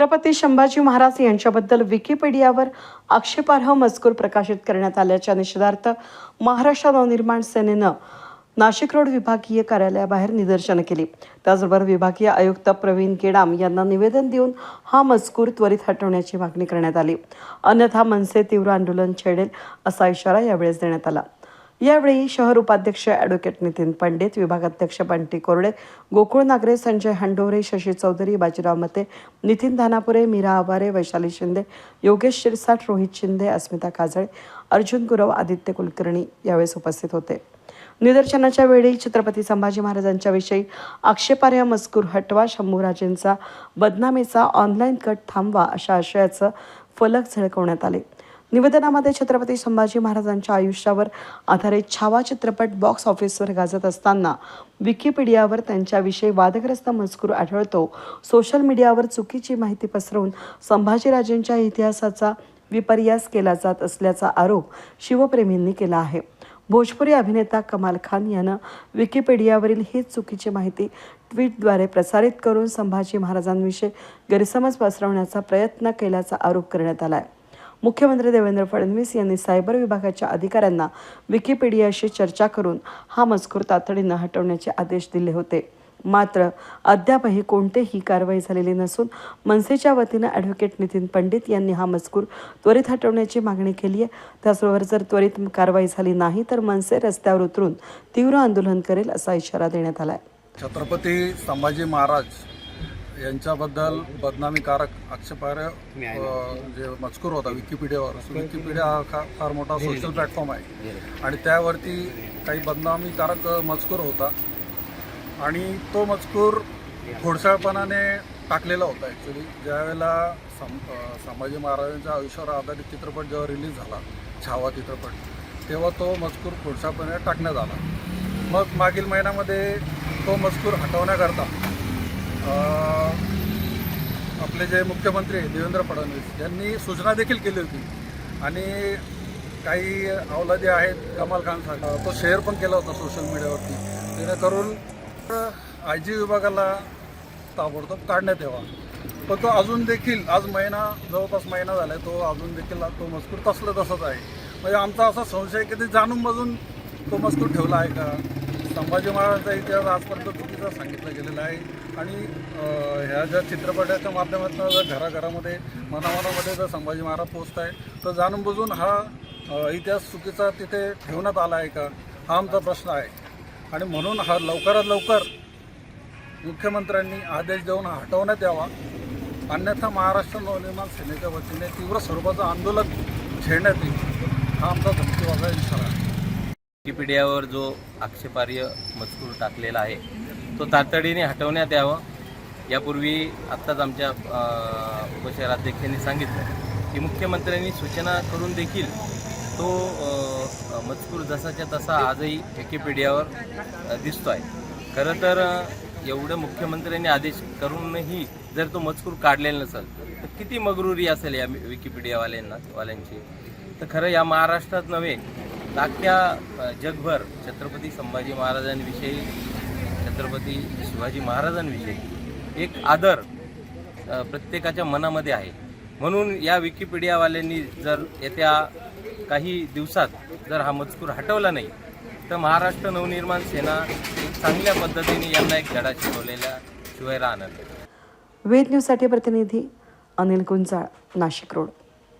छत्रपती संभाजी महाराज यांच्याबद्दल विकिपीडियावर आक्षेपार्ह मजकूर प्रकाशित करण्यात आल्याच्या निषेधार्थ महाराष्ट्र नवनिर्माण सेनेनं नाशिक रोड विभागीय कार्यालयाबाहेर निदर्शनं केली. त्याचबरोबर विभागीय आयुक्त प्रवीण केडाम यांना निवेदन देऊन हा मजकूर त्वरित हटवण्याची मागणी करण्यात आली. अन्यथा मनसे तीव्र आंदोलन छेडेल असा इशारा यावेळेस देण्यात आला. यावेळी शहर उपाध्यक्ष ॲडव्होकेट नितीन पंडित विभागाध्यक्ष बंटी कोरडे गोकुळ नागरे संजय हंडोरे शशी चौधरी बाजीराव मते नितीन धानापुरे मीरा आवारे वैशाली शिंदे योगेश शिरसाट रोहित शिंदे अस्मिता काजळे अर्जुन गुरव आदित्य कुलकर्णी यावेळेस उपस्थित होते. निदर्शनाच्या वेळी छत्रपती संभाजी महाराजांच्या विषयी आक्षेपार्ह मजकूर हटवा शंभूराजेंचा बदनामीचा ऑनलाईन कट थांबवा अशा आशयाचं फलक झळकवण्यात आले. निवेदनामध्ये छत्रपती संभाजी महाराजांच्या आयुष्यावर आधारित छावा चित्रपट बॉक्स ऑफिसवर गाजत असताना विकिपीडियावर त्यांच्याविषयी वादग्रस्त मजकूर आढळतो. सोशल मीडियावर चुकीची माहिती पसरवून संभाजीराजेंच्या इतिहासाचा विपर्यास केला जात असल्याचा आरोप शिवप्रेमींनी केला आहे. भोजपुरी अभिनेता कमाल खान यानं विकिपीडियावरील हीच चुकीची माहिती ट्विटद्वारे प्रसारित करून संभाजी महाराजांविषयी गैरसमज पसरवण्याचा प्रयत्न केल्याचा आरोप करण्यात आला आहे मुख्यमंत्री देवेंद्र फडणवीस यांनी सायबर विभागाच्या अधिकाऱ्यांना विकिपीडियाशी चर्चा करून हा मजकूर तातडीनं हटवण्याचे आदेश दिले होते. मात्र अद्यापही कोणतेही कारवाई झालेली नसून मनसेच्या वतीनं ॲडव्होकेट नितीन पंडित यांनी हा मजकूर त्वरित हटवण्याची मागणी केली आहे. त्याचबरोबर जर त्वरित कारवाई झाली नाही तर मनसे रस्त्यावर उतरून तीव्र आंदोलन करेल असा इशारा देण्यात आला आहे छत्रपती संभाजी महाराज यांच्याबद्दल बदनामीकारक आक्षेपार्ह जे मजकूर होता विकिपीडियावर विकिपीडिया हा खा- फार मोठा सोशल प्लॅटफॉर्म आहे. आणि त्यावरती काही बदनामीकारक मजकूर होता. आणि तो मजकूर खोडसाळपणाने टाकलेला होता ॲक्च्युली ज्यावेळेला सं संभाजी महाराजांच्या आयुष्यावर आधारित चित्रपट जेव्हा रिलीज झाला छावा चित्रपट तेव्हा तो मजकूर खोडसाळपणे टाकण्यात आला. मग मागील महिन्यामध्ये तो मजकूर हटवण्याकरता आपले जे मुख्यमंत्री देवेंद्र फडणवीस यांनी सूचना देखील केली होती. आणि काही अवलादी आहेत कमाल खान सारखा तो शेअर पण केला होता सोशल मीडियावरती जेणेकरून आय जी विभागाला ताबडतोब काढण्यात यावा. पण तो अजून देखील आज महिना जवळपास महिना झाला आहे तो अजून देखील तो मजकूर तसलं तसंच आहे. म्हणजे आमचा असा संशय आहे की ते जाणून बजून तो मजकूर ठेवला आहे का? संभाजी महाराजांचा इतिहास आजपर्यंत चुकीचा सांगितला गेलेला आहे. आणि ह्या ज्या चित्रपटाच्या माध्यमातून जर घराघरामध्ये मनामनामध्ये जर संभाजी महाराज पोचत आहे तर जाणून बुजून हा इतिहास चुकीचा तिथे ठेवण्यात आला आहे का? हा आमचा प्रश्न आहे. आणि म्हणून हा लवकरात लवकर मुख्यमंत्र्यांनी आदेश देऊन हटवण्यात यावा. अन्यथा महाराष्ट्र नवनिर्माण सेनेच्या वतीने तीव्र स्वरूपाचं आंदोलन छेडण्यात येईल. हा आमचा धमकीवाजा इशारा आहे. विकिपीडियावर जो आक्षेपार्ह मजकूर टाकलेला आहे तो तातडीने हटवण्यात यावं. यापूर्वी आत्ताच आमच्या अ, उपशहराध्यक्षांनी सांगितलं की मुख्यमंत्र्यांनी सूचना करून देखील तो मजकूर जसाच्या तसा आजही विकिपीडियावर दिसतो आहे खरं तर एवढं मुख्यमंत्र्यांनी आदेश करूनही जर तो मजकूर काढलेला नसेल तर किती मगरुरी असेल या विकिपीडियावाल्यांना वाल्यांची? तर खरं या महाराष्ट्रात नव्हे तर अख्ख्या जगभर छत्रपती संभाजी महाराजांविषयी छत्रपती शिवाजी महाराजांविषयी एक आदर प्रत्येकाच्या मनामध्ये आहे. म्हणून या विकिपीडियावाल्यांनी जर येत्या काही दिवसात जर हा मजकूर हटवला नाही तर महाराष्ट्र नवनिर्माण सेना एक चांगल्या पद्धतीने यांना एक धडा शिकवलेला शिवाय राहणार वेद न्यूजसाठी प्रतिनिधी अनिल गुंजाळ नाशिक रोड.